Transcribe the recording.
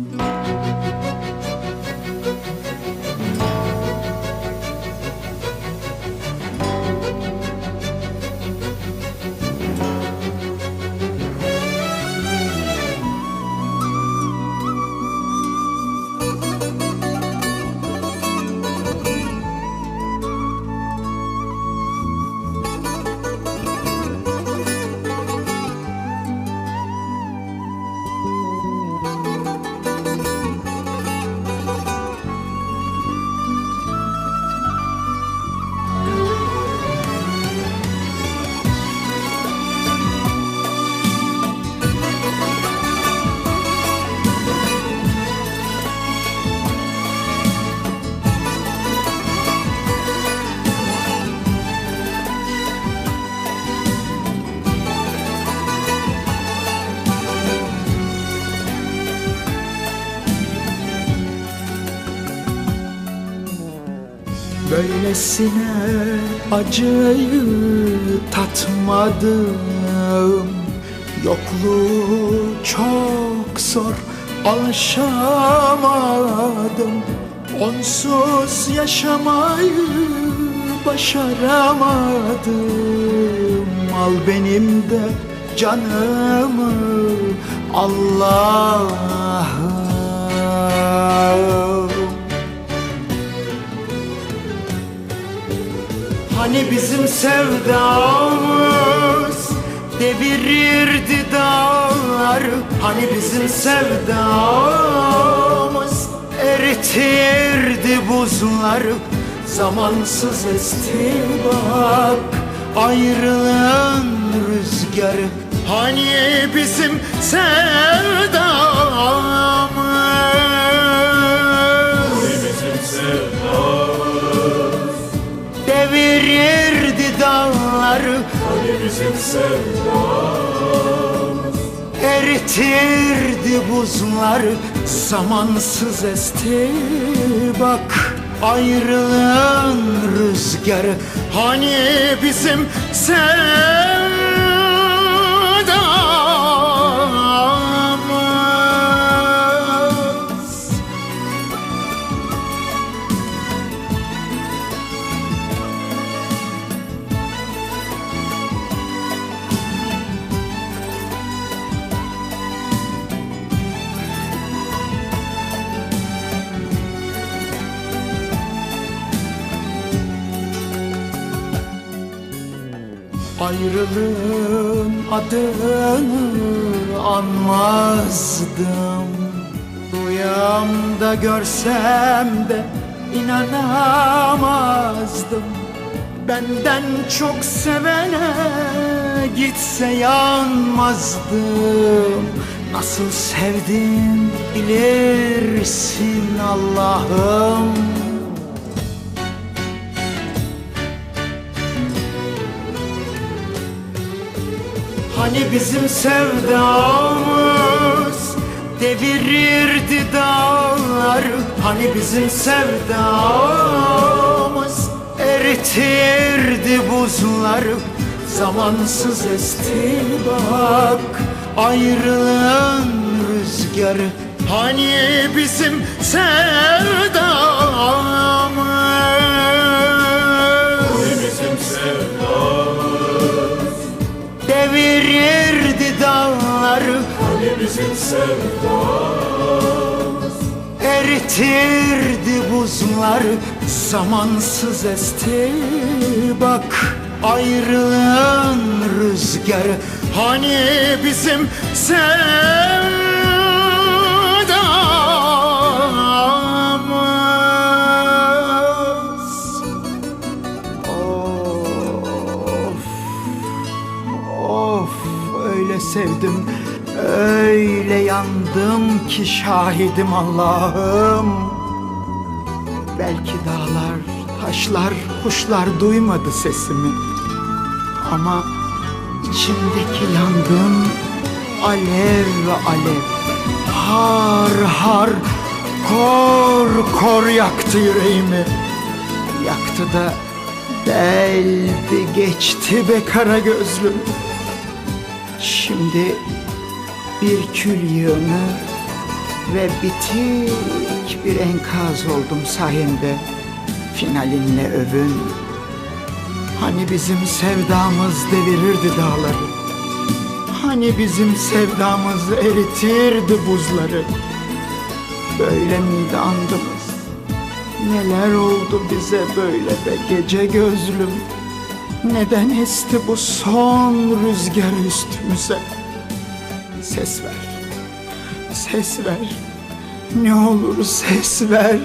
Música Böylesine acıyı tatmadım. Yokluğu çok zor alışamadım. Onsuz yaşamayı başaramadım. Al benim de canımı Allah'ım Hani bizim sevdamız devirirdi dağları Hani bizim sevdamız eritirdi buzları Zamansız esti bak ayrılığın rüzgarı. Hani bizim sevdamız Sevdamız Eritirdi buzları Zamansız esti. Bak Ayrılığın rüzgarı Hani bizim sevdamız Ayrılığın adını anmazdım. Rüyamda görsem de inanamazdım. Benden çok sevene gitse yanmazdım. Nasıl sevdim bilirsin Allah'ım Hani bizim sevdamız devirirdi dağları Hani bizim sevdamız eritirdi buzları Zamansız esti bak ayrılığın rüzgarı. Hani bizim sevdamız Bizim sevdamız. Eritirdi buzları Zamansız esti. Bak Ayrılığın rüzgarı Hani bizim sevdamız? Of Of öyle sevdim Öyle yandım ki şahidim Allah'ım. Belki dağlar, taşlar, kuşlar duymadı sesimi. Ama içimdeki yangın alev alev. Har har, kor kor yaktı yüreğimi. Yaktı da deldi geçti be kara gözlüm. Şimdi bir kül yığını Ve bitik bir enkaz oldum sayende. Finalinle övün. Hani bizim sevdamız devirirdi dağları? Hani bizim sevdamız eritirdi buzları? Böyle miydi andımız? Neler oldu bize böyle be gece gözlüm? Neden esti bu son rüzgar üstümüze Ses ver. Ses ver. Ne olur ses ver